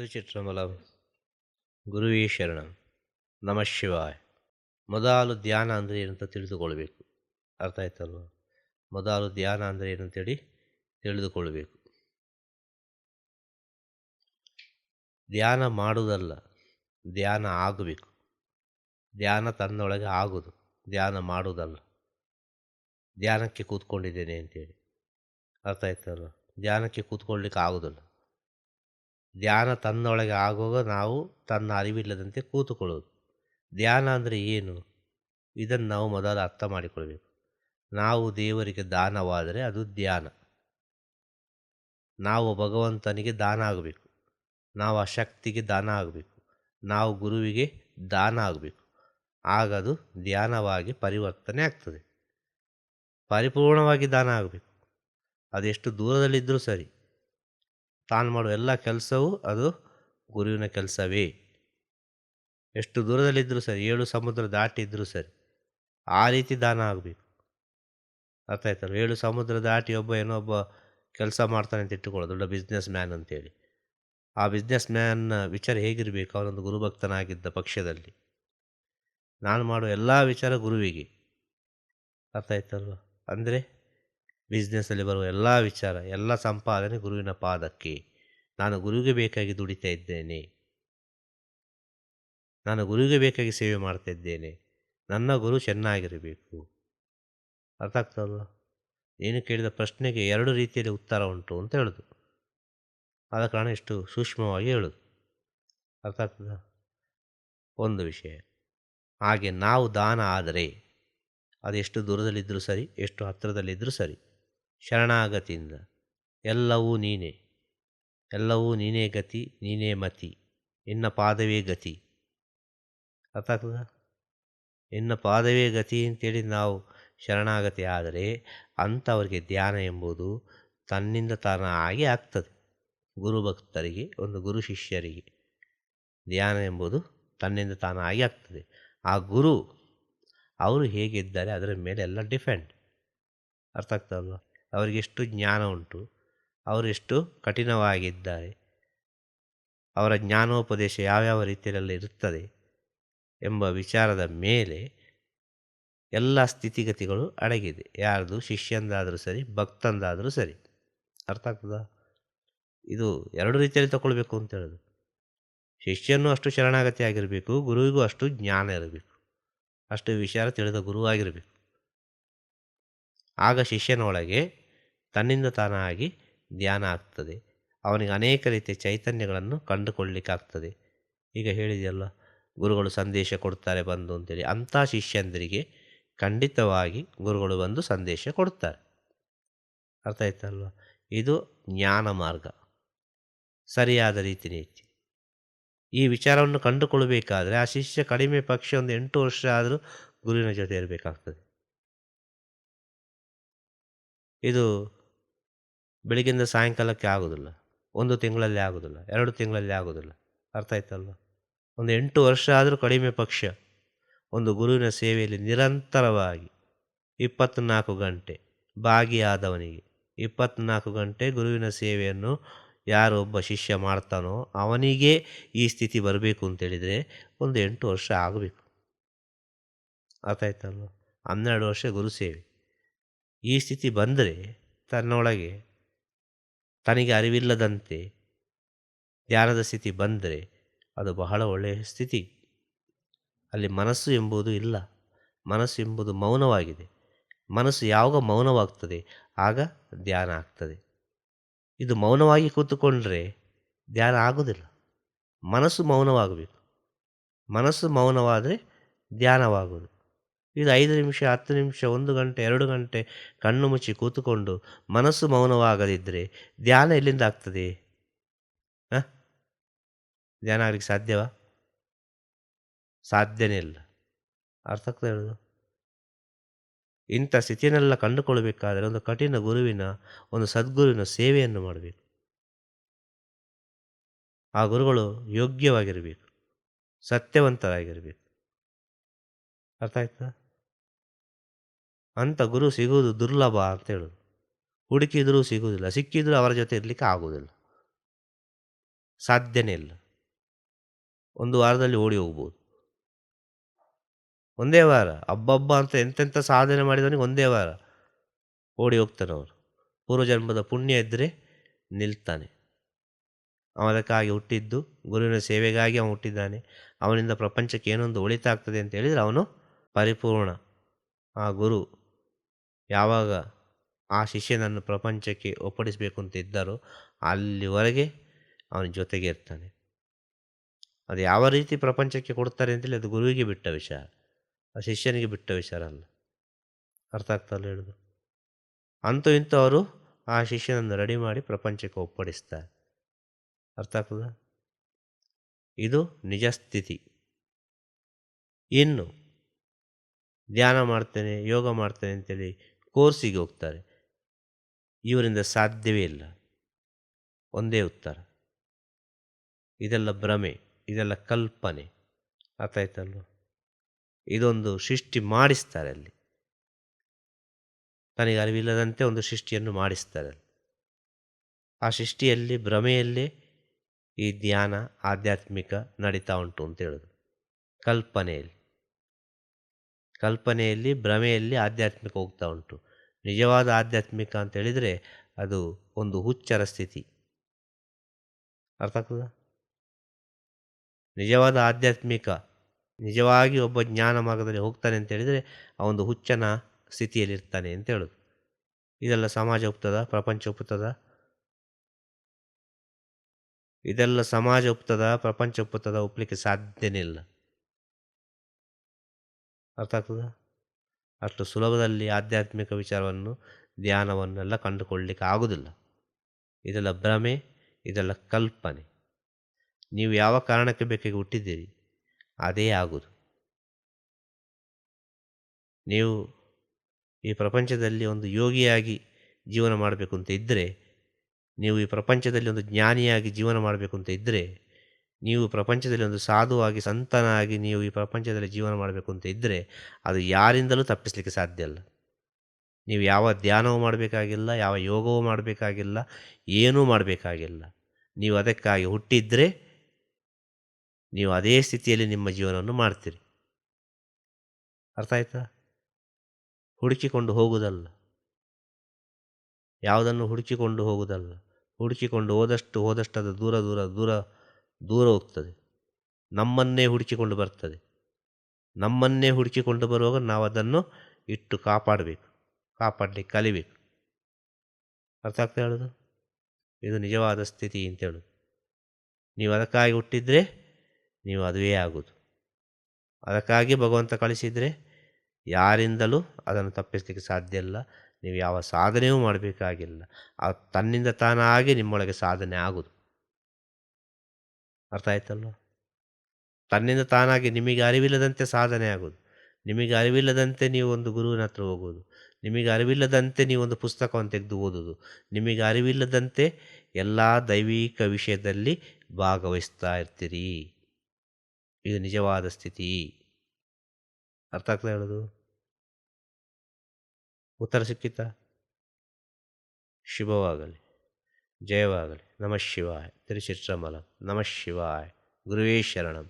ತಿರುಚಿಟ್ರಂಬಲಂ ಗುರುವೇ ಶರಣ ನಮಃ ಶಿವಾಯ ಮೊದಲು ಧ್ಯಾನ ಅಂದರೆ ಏನಂತ ತಿಳಿದುಕೊಳ್ಬೇಕು ಅರ್ಥ ಆಯ್ತಲ್ವ ಮೊದಲು ಧ್ಯಾನ ಅಂದರೆ ಏನು ಅಂತೇಳಿ ತಿಳಿದುಕೊಳ್ಬೇಕು ಧ್ಯಾನ ಮಾಡುವುದಲ್ಲ ಧ್ಯಾನ ಆಗಬೇಕು ಧ್ಯಾನ ತನ್ನೊಳಗೆ ಆಗುವುದು ಧ್ಯಾನ ಮಾಡುವುದಲ್ಲ ಧ್ಯಾನಕ್ಕೆ ಕೂತ್ಕೊಂಡಿದ್ದೇನೆ ಅಂತೇಳಿ ಅರ್ಥ ಆಯ್ತಲ್ವ ಧ್ಯಾನಕ್ಕೆ ಕೂತ್ಕೊಳ್ಳಿಕ್ಕೆ ಆಗುವುದಿಲ್ಲ ಧ್ಯಾನ ತನ್ನೊಳಗೆ ಆಗುವಾಗ ನಾವು ತನ್ನ ಅರಿವಿಲ್ಲದಂತೆ ಕೂತುಕೊಳ್ಳೋದು ಧ್ಯಾನ ಅಂದರೆ ಏನು? ಇದನ್ನು ನಾವು ಮೊದಲು ಅರ್ಥ ಮಾಡಿಕೊಳ್ಬೇಕು. ನಾವು ದೇವರಿಗೆ ದಾನವಾದರೆ ಅದು ಧ್ಯಾನ. ನಾವು ಭಗವಂತನಿಗೆ ದಾನ ಆಗಬೇಕು. ನಾವು ಆ ಶಕ್ತಿಗೆ ದಾನ ಆಗಬೇಕು. ನಾವು ಗುರುವಿಗೆ ದಾನ ಆಗಬೇಕು. ಆಗ ಅದು ಧ್ಯಾನವಾಗಿ ಪರಿವರ್ತನೆ ಆಗ್ತದೆ. ಪರಿಪೂರ್ಣವಾಗಿ ದಾನ ಆಗಬೇಕು. ಅದೆಷ್ಟು ದೂರದಲ್ಲಿದ್ದರೂ ಸರಿ. ತಾನು ಮಾಡುವ ಎಲ್ಲ ಕೆಲಸವೂ ಅದು ಗುರುವಿನ ಕೆಲಸವೇ. ಎಷ್ಟು ದೂರದಲ್ಲಿದ್ದರೂ ಸರಿ, ಏಳು ಸಮುದ್ರ ದಾಟಿದ್ದರೂ ಸರಿ, ಆ ರೀತಿ ದಾನ ಆಗಬೇಕು. ಅರ್ಥ ಆಯ್ತಲ್ಲ ಏಳು ಸಮುದ್ರ ದಾಟಿ ಒಬ್ಬ ಏನೋ ಒಬ್ಬ ಕೆಲಸ ಮಾಡ್ತಾನೆ ಅಂತ ಇಟ್ಟುಕೊಳ್ಳೋ ದೊಡ್ಡ ಬಿಸ್ನೆಸ್ ಮ್ಯಾನ್ ಅಂತೇಳಿ. ಆ ಬಿಸ್ನೆಸ್ ಮ್ಯಾನ್ನ ವಿಚಾರ ಹೇಗಿರಬೇಕು? ಅವನೊಂದು ಗುರುಭಕ್ತನಾಗಿದ್ದ ಪಕ್ಷದಲ್ಲಿ. ನಾನು ಮಾಡುವ ಎಲ್ಲ ವಿಚಾರ ಗುರುವಿಗೆ. ಅರ್ಥ ಆಯ್ತಲ್ವ? ಅಂದರೆ ಬಿಸ್ನೆಸ್ಸಲ್ಲಿ ಬರುವ ಎಲ್ಲ ವಿಚಾರ, ಎಲ್ಲ ಸಂಪಾದನೆ ಗುರುವಿನ ಪಾದಕ್ಕೆ. ನಾನು ಗುರುವಿಗೆ ಬೇಕಾಗಿ ದುಡಿತಾ ಇದ್ದೇನೆ. ನಾನು ಗುರುವಿಗೆ ಬೇಕಾಗಿ ಸೇವೆ ಮಾಡ್ತಾ ಇದ್ದೇನೆ. ನನ್ನ ಗುರು ಚೆನ್ನಾಗಿರಬೇಕು. ಅರ್ಥ ಆಗ್ತದಲ್ವ ನೀನು ಕೇಳಿದ ಪ್ರಶ್ನೆಗೆ ಎರಡು ರೀತಿಯಲ್ಲಿ ಉತ್ತರ ಉಂಟು ಅಂತ ಹೇಳೋದು. ಆದ ಕಾರಣ ಇಷ್ಟು ಸೂಕ್ಷ್ಮವಾಗಿ ಹೇಳೋದು. ಅರ್ಥ ಆಗ್ತದ? ಒಂದು ವಿಷಯ. ಹಾಗೆ ನಾವು ದಾನ ಆದರೆ, ಅದು ಎಷ್ಟು ದೂರದಲ್ಲಿದ್ದರೂ ಸರಿ, ಎಷ್ಟು ಹತ್ತಿರದಲ್ಲಿದ್ದರೂ ಸರಿ. ಶರಣಾಗತಿಯಿಂದ. ಎಲ್ಲವೂ ನೀನೇ. ಎಲ್ಲವೂ ನೀನೇ ಗತಿ, ನೀನೇ ಮತಿ. ನಿನ್ನ ಪಾದವೇ ಗತಿ. ಅರ್ಥ ಆಗ್ತದ ನಿನ್ನ ಪಾದವೇ ಗತಿ ಅಂತೇಳಿ ನಾವು ಶರಣಾಗತಿ ಆದರೆ ಅಂಥವರಿಗೆ ಧ್ಯಾನ ಎಂಬುದು ತನ್ನಿಂದ ತಾನಾಗಿ ಆಗ್ತದೆ. ಗುರುಭಕ್ತರಿಗೆ, ಒಂದು ಗುರು ಶಿಷ್ಯರಿಗೆ ಧ್ಯಾನ ಎಂಬುದು ತನ್ನಿಂದ ತಾನಾಗಿ ಆಗ್ತದೆ. ಆ ಗುರು, ಅವರು ಹೇಗಿದ್ದಾರೆ ಅದರ ಮೇಲೆ ಎಲ್ಲ ಡಿಪೆಂಡ್. ಅರ್ಥ ಆಗ್ತದಲ್ವ ಅವರಿಗೆ ಎಷ್ಟು ಜ್ಞಾನ ಉಂಟು ಅವರೆಷ್ಟು ಕಠಿಣವಾಗಿದ್ದಾರೆ, ಅವರ ಜ್ಞಾನೋಪದೇಶ ಯಾವ್ಯಾವ ರೀತಿಯಲ್ಲಿ ಇರುತ್ತದೆ ಎಂಬ ವಿಚಾರದ ಮೇಲೆ ಎಲ್ಲ ಸ್ಥಿತಿಗತಿಗಳು ಅಡಗಿದೆ. ಯಾರ್ದು ಶಿಷ್ಯಂದಾದರೂ ಸರಿ, ಭಕ್ತಂದಾದರೂ ಸರಿ. ಅರ್ಥ ಆಗ್ತದ? ಇದು ಎರಡು ರೀತಿಯಲ್ಲಿ ತಗೊಳ್ಬೇಕು ಅಂತ ಹೇಳೋದು. ಶಿಷ್ಯನು ಅಷ್ಟು ಶರಣಾಗತಿ ಆಗಿರಬೇಕು, ಗುರುವಿಗೂ ಅಷ್ಟು ಜ್ಞಾನ ಇರಬೇಕು, ಅಷ್ಟು ವಿಚಾರ ತಿಳಿದ ಗುರುವಾಗಿರಬೇಕು. ಆಗ ಶಿಷ್ಯನೊಳಗೆ ತನ್ನಿಂದ ತಾನಾಗಿ ಧ್ಯಾನ ಆಗ್ತದೆ. ಅವನಿಗೆ ಅನೇಕ ರೀತಿಯ ಚೈತನ್ಯಗಳನ್ನು ಕಂಡುಕೊಳ್ಳಿಕ್ಕಾಗ್ತದೆ. ಈಗ ಹೇಳಿದೆಯಲ್ಲ, ಗುರುಗಳು ಸಂದೇಶ ಕೊಡ್ತಾರೆ, ಬಂದು ಅಂತೇಳಿ. ಅಂಥ ಶಿಷ್ಯಂದರಿಗೆ ಖಂಡಿತವಾಗಿ ಗುರುಗಳು ಬಂದು ಸಂದೇಶ ಕೊಡ್ತಾರೆ. ಅರ್ಥ ಆಯ್ತಲ್ವ? ಇದು ಜ್ಞಾನ ಮಾರ್ಗ. ಸರಿಯಾದ ರೀತಿ ನೀತಿ. ಈ ವಿಚಾರವನ್ನು ಕಂಡುಕೊಳ್ಳಬೇಕಾದ್ರೆ ಆ ಶಿಷ್ಯ ಕಡಿಮೆ ಪಕ್ಷ ಒಂದು ಎಂಟು ವರ್ಷ ಆದರೂ ಗುರುವಿನ ಜೊತೆ ಇರಬೇಕಾಗ್ತದೆ. ಇದು ಬೆಳಗ್ಗಿಂದ ಸಾಯಂಕಾಲಕ್ಕೆ ಆಗೋದಿಲ್ಲ. ಒಂದು ತಿಂಗಳಲ್ಲಿ ಆಗೋದಿಲ್ಲ. ಎರಡು ತಿಂಗಳಲ್ಲಿ ಆಗೋದಿಲ್ಲ. ಅರ್ಥ ಆಯ್ತಲ್ವ? ಒಂದು ಎಂಟು ವರ್ಷ ಆದರೂ ಕಡಿಮೆ ಪಕ್ಷ. ಒಂದು ಗುರುವಿನ ಸೇವೆಯಲ್ಲಿ ನಿರಂತರವಾಗಿ ಇಪ್ಪತ್ತ್ನಾಲ್ಕು ಗಂಟೆ ಭಾಗಿಯಾದವನಿಗೆ ಇಪ್ಪತ್ತ್ನಾಲ್ಕು ಗಂಟೆ ಗುರುವಿನ ಸೇವೆಯನ್ನು ಯಾರು ಒಬ್ಬ ಶಿಷ್ಯ ಮಾಡ್ತಾನೋ ಅವನಿಗೆ ಈ ಸ್ಥಿತಿ ಬರಬೇಕು ಅಂತೇಳಿದರೆ ಒಂದು ಎಂಟು ವರ್ಷ ಆಗಬೇಕು. ಅರ್ಥ ಆಯ್ತಲ್ವ? ಹನ್ನೆರಡು ವರ್ಷ ಗುರು ಸೇವೆ. ಈ ಸ್ಥಿತಿ ಬಂದರೆ ತನ್ನೊಳಗೆ ತನಗೆ ಅರಿವಿಲ್ಲದಂತೆ ಧ್ಯಾನದ ಸ್ಥಿತಿ ಬಂದರೆ ಅದು ಬಹಳ ಒಳ್ಳೆಯ ಸ್ಥಿತಿ. ಅಲ್ಲಿ ಮನಸ್ಸು ಎಂಬುದು ಇಲ್ಲ. ಮನಸ್ಸು ಎಂಬುದು ಮೌನವಾಗಿದೆ. ಮನಸ್ಸು ಯಾವಾಗ ಮೌನವಾಗ್ತದೆ, ಆಗ ಧ್ಯಾನ ಆಗ್ತದೆ. ಇದು ಮೌನವಾಗಿ ಕೂತುಕೊಂಡ್ರೆ ಧ್ಯಾನ ಆಗೋದಿಲ್ಲ. ಮನಸ್ಸು ಮೌನವಾಗಬೇಕು. ಮನಸ್ಸು ಮೌನವಾದರೆ ಧ್ಯಾನವಾಗೋದು ಇದು ಐದು ನಿಮಿಷ, ಹತ್ತು ನಿಮಿಷ, ಒಂದು ಗಂಟೆ, ಎರಡು ಗಂಟೆ ಕಣ್ಣು ಮುಚ್ಚಿ ಕೂತುಕೊಂಡು ಮನಸ್ಸು ಮೌನವಾಗದಿದ್ದರೆ ಧ್ಯಾನ ಎಲ್ಲಿಂದ ಆಗ್ತದೆ? ಹಾಂ? ಧ್ಯಾನ ಆಗಲಿಕ್ಕೆ ಸಾಧ್ಯವಾ? ಸಾಧ್ಯನೇ ಇಲ್ಲ. ಅರ್ಥ ಆಗ್ತಾ ಹೇಳೋದು ಇಂಥ ಸ್ಥಿತಿಯನ್ನೆಲ್ಲ ಕಂಡುಕೊಳ್ಬೇಕಾದರೆ ಒಂದು ಕಠಿಣ ಗುರುವಿನ, ಒಂದು ಸದ್ಗುರುವಿನ ಸೇವೆಯನ್ನು ಮಾಡಬೇಕು. ಆ ಗುರುಗಳು ಯೋಗ್ಯವಾಗಿರಬೇಕು. ಸತ್ಯವಂತರಾಗಿರಬೇಕು. ಅರ್ಥ ಆಯ್ತಾ? ಅಂಥ ಗುರು ಸಿಗುವುದು ದುರ್ಲಭ ಅಂತ ಹೇಳೋದು. ಹುಡುಕಿದರೂ ಸಿಗುವುದಿಲ್ಲ, ಸಿಕ್ಕಿದರೂ ಅವರ ಜೊತೆ ಇರಲಿಕ್ಕೆ ಆಗೋದಿಲ್ಲ ಸಾಧ್ಯನೇ ಇಲ್ಲ. ಒಂದು ವಾರದಲ್ಲಿ ಓಡಿ ಹೋಗ್ಬೋದು. ಒಂದೇ ವಾರ ಹಬ್ಬಬ್ಬ ಅಂತ ಎಂತೆಂಥ ಸಾಧನೆ ಮಾಡಿದವನಿಗೆ ಒಂದೇ ವಾರ ಓಡಿ ಹೋಗ್ತಾನೆ ಅವರು. ಪೂರ್ವಜನ್ಮದ ಪುಣ್ಯ ಇದ್ದರೆ ನಿಲ್ತಾನೆ. ಅವನಕ್ಕಾಗಿ ಹುಟ್ಟಿದ್ದು, ಗುರುವಿನ ಸೇವೆಗಾಗಿ ಅವನು ಹುಟ್ಟಿದ್ದಾನೆ. ಅವನಿಂದ ಪ್ರಪಂಚಕ್ಕೆ ಏನೊಂದು ಒಳಿತಾಗ್ತದೆ ಅಂತ ಹೇಳಿದರೆ ಅವನು ಪರಿಪೂರ್ಣ. ಆ ಗುರು ಯಾವಾಗ ಆ ಶಿಷ್ಯನನ್ನು ಪ್ರಪಂಚಕ್ಕೆ ಒಪ್ಪಡಿಸಬೇಕು ಅಂತ ಇದ್ದಾರೋ ಅಲ್ಲಿವರೆಗೆ ಅವನ ಜೊತೆಗೆ ಇರ್ತಾನೆ. ಅದು ಯಾವ ರೀತಿ ಪ್ರಪಂಚಕ್ಕೆ ಕೊಡ್ತಾರೆ ಅಂತೇಳಿ ಅದು ಗುರುವಿಗೆ ಬಿಟ್ಟ ವಿಚಾರ. ಆ ಶಿಷ್ಯನಿಗೆ ಬಿಟ್ಟ ವಿಚಾರ ಅಲ್ಲ. ಅರ್ಥ ಆಗ್ತಲ್ಲ ಹೇಳೋದು. ಅಂತೂ ಇಂತೂ ಅವರು ಆ ಶಿಷ್ಯನನ್ನು ರೆಡಿ ಮಾಡಿ ಪ್ರಪಂಚಕ್ಕೆ ಒಪ್ಪಡಿಸ್ತಾರೆ. ಅರ್ಥ ಆಗ್ತದ? ಇದು ನಿಜ ಸ್ಥಿತಿ. ಇನ್ನು ಧ್ಯಾನ ಮಾಡ್ತೇನೆ, ಯೋಗ ಮಾಡ್ತೇನೆ ಅಂತೇಳಿ ಕೋರ್ಸಿಗೆ ಹೋಗ್ತಾರೆ. ಇವರಿಂದ ಸಾಧ್ಯವೇ ಇಲ್ಲ. ಒಂದೇ ಉತ್ತರ. ಇದೆಲ್ಲ ಭ್ರಮೆ, ಇದೆಲ್ಲ ಕಲ್ಪನೆ. ಅರ್ಥ ಆಯ್ತಲ್ವ? ಇದೊಂದು ಸೃಷ್ಟಿ ಮಾಡಿಸ್ತಾರೆ ಅಲ್ಲಿ. ತನಗೆ ಅರಿವಿಲ್ಲದಂತೆ ಒಂದು ಸೃಷ್ಟಿಯನ್ನು ಮಾಡಿಸ್ತಾರೆ ಆ ಸೃಷ್ಟಿಯಲ್ಲಿ, ಭ್ರಮೆಯಲ್ಲೇ ಈ ಧ್ಯಾನ, ಆಧ್ಯಾತ್ಮಿಕ ನಡೀತಾ ಉಂಟು ಅಂತ ಹೇಳೋದು. ಕಲ್ಪನೆಯಲ್ಲಿ. ಕಲ್ಪನೆಯಲ್ಲಿ, ಭ್ರಮೆಯಲ್ಲಿ ಆಧ್ಯಾತ್ಮಿಕ ಹೋಗ್ತಾ ಉಂಟು. ನಿಜವಾದ ಆಧ್ಯಾತ್ಮಿಕ ಅಂತ ಹೇಳಿದರೆ ಅದು ಒಂದು ಹುಚ್ಚರ ಸ್ಥಿತಿ. ಅರ್ಥ ಆಗ್ತದ? ನಿಜವಾದ ಆಧ್ಯಾತ್ಮಿಕ, ನಿಜವಾಗಿ ಒಬ್ಬ ಜ್ಞಾನ ಮಾರ್ಗದಲ್ಲಿ ಹೋಗ್ತಾನೆ ಅಂತ ಹೇಳಿದರೆ ಆ ಒಂದು ಹುಚ್ಚನ ಸ್ಥಿತಿಯಲ್ಲಿರ್ತಾನೆ ಅಂತ ಹೇಳೋದು. ಇದೆಲ್ಲ ಸಮಾಜ ಒಪ್ತದ? ಪ್ರಪಂಚ ಒಪ್ಪುತ್ತದ ಇದೆಲ್ಲ ಸಮಾಜ ಒಪ್ತದ? ಪ್ರಪಂಚ ಒಪ್ಪುತ್ತದ ಒಪ್ಪಲಿಕ್ಕೆ ಸಾಧ್ಯನೇ ಇಲ್ಲ. ಅರ್ಥ ಆಗ್ತದ? ಅಷ್ಟು ಸುಲಭದಲ್ಲಿ ಆಧ್ಯಾತ್ಮಿಕ ವಿಚಾರವನ್ನು, ಧ್ಯಾನವನ್ನೆಲ್ಲ ಕಂಡುಕೊಳ್ಳಲಿಕ್ಕೆ ಆಗೋದಿಲ್ಲ. ಇದೆಲ್ಲ ಭ್ರಮೆ, ಇದೆಲ್ಲ ಕಲ್ಪನೆ. ನೀವು ಯಾವ ಕಾರಣಕ್ಕೆ ಬೇಕಾಗಿ ಹುಟ್ಟಿದ್ದೀರಿ, ಅದೇ ಆಗುವುದು ನೀವು ಈ ಪ್ರಪಂಚದಲ್ಲಿ ಒಂದು ಯೋಗಿಯಾಗಿ ಜೀವನ ಮಾಡಬೇಕು ಅಂತ ಇದ್ದರೆ ನೀವು ಈ ಪ್ರಪಂಚದಲ್ಲಿ ಒಂದು ಜ್ಞಾನಿಯಾಗಿ ಜೀವನ ಮಾಡಬೇಕು ಅಂತ ಇದ್ದರೆ ನೀವು ಪ್ರಪಂಚದಲ್ಲಿ ಒಂದು ಸಾಧುವಾಗಿ, ಸಂತನಾಗಿ ನೀವು ಈ ಪ್ರಪಂಚದಲ್ಲಿ ಜೀವನ ಮಾಡಬೇಕು ಅಂತ ಇದ್ದರೆ ಅದು ಯಾರಿಂದಲೂ ತಪ್ಪಿಸಲಿಕ್ಕೆ ಸಾಧ್ಯ ಅಲ್ಲ ನೀವು ಯಾವ ಧ್ಯಾನವೂ ಮಾಡಬೇಕಾಗಿಲ್ಲ, ಯಾವ ಯೋಗವೂ ಮಾಡಬೇಕಾಗಿಲ್ಲ, ಏನೂ ಮಾಡಬೇಕಾಗಿಲ್ಲ. ನೀವು ಅದಕ್ಕಾಗಿ ಹುಟ್ಟಿದ್ದರೆ ನೀವು ಅದೇ ಸ್ಥಿತಿಯಲ್ಲಿ ನಿಮ್ಮ ಜೀವನವನ್ನು ಮಾಡ್ತೀರಿ. ಅರ್ಥ ಆಯ್ತಾ? ಹುಡುಕಿಕೊಂಡು ಹೋಗುವುದಲ್ಲ ಯಾವುದನ್ನು ಹುಡುಕಿಕೊಂಡು ಹೋಗುವುದಲ್ಲ ಹುಡುಕಿಕೊಂಡು ಹೋದಷ್ಟು ಹೋದಷ್ಟು ಅದು ದೂರ ದೂರ ದೂರ ದೂರ ಹೋಗ್ತದೆ. ನಮ್ಮನ್ನೇ ಹುಡುಕಿಕೊಂಡು ಬರ್ತದೆ. ನಮ್ಮನ್ನೇ ಹುಡುಕಿಕೊಂಡು ಬರುವಾಗ ನಾವು ಅದನ್ನು ಇಟ್ಟು ಕಾಪಾಡಬೇಕು. ಕಾಪಾಡಲಿಕ್ಕೆ ಕಲಿಬೇಕು. ಅರ್ಥ ಆಗ್ತಾ ಹೇಳೋದು? ಇದು ನಿಜವಾದ ಸ್ಥಿತಿ ಅಂತ ಹೇಳೋದು. ನೀವು ಅದಕ್ಕಾಗಿ ಹುಟ್ಟಿದರೆ ನೀವು ಅದುವೇ ಆಗೋದು. ಅದಕ್ಕಾಗಿ ಭಗವಂತ ಕಳಿಸಿದರೆ ಯಾರಿಂದಲೂ ಅದನ್ನು ತಪ್ಪಿಸಲಿಕ್ಕೆ ಸಾಧ್ಯ ಇಲ್ಲ. ನೀವು ಯಾವ ಸಾಧನೆಯೂ ಮಾಡಬೇಕಾಗಿಲ್ಲ. ಆ ತನ್ನಿಂದ ತಾನಾಗಿ ನಿಮ್ಮೊಳಗೆ ಸಾಧನೆ ಆಗೋದು. ಅರ್ಥ ಆಯ್ತಲ್ವ ತನ್ನಿಂದ ತಾನಾಗಿ ನಿಮಗೆ ಅರಿವಿಲ್ಲದಂತೆ ಸಾಧನೆ ಆಗೋದು. ನಿಮಗೆ ಅರಿವಿಲ್ಲದಂತೆ ನೀವು ಒಂದು ಗುರುವಿನ ಹತ್ರ ಹೋಗೋದು. ನಿಮಗೆ ಅರಿವಿಲ್ಲದಂತೆ ನೀವು ಒಂದು ಪುಸ್ತಕವನ್ನು ತೆಗೆದು ಓದೋದು. ನಿಮಗೆ ಅರಿವಿಲ್ಲದಂತೆ ಎಲ್ಲ ದೈವಿಕ ವಿಷಯದಲ್ಲಿ ಭಾಗವಹಿಸ್ತಾ ಇರ್ತೀರಿ. ಇದು ನಿಜವಾದ ಸ್ಥಿತಿ. ಅರ್ಥ ಆಗ್ತಾ ಹೇಳೋದು ಉತ್ತರ ಸಿಕ್ಕಿತಾ ಶುಭವಾಗಲಿ. ಜಯವಾಗಲಿ ನಮಃ ಶಿವಾಯ ತಿರುಚಿತ್ರಮಲ ನಮಃ ಶಿವಾಯ ಗುರುವೇ ಶರಣಂ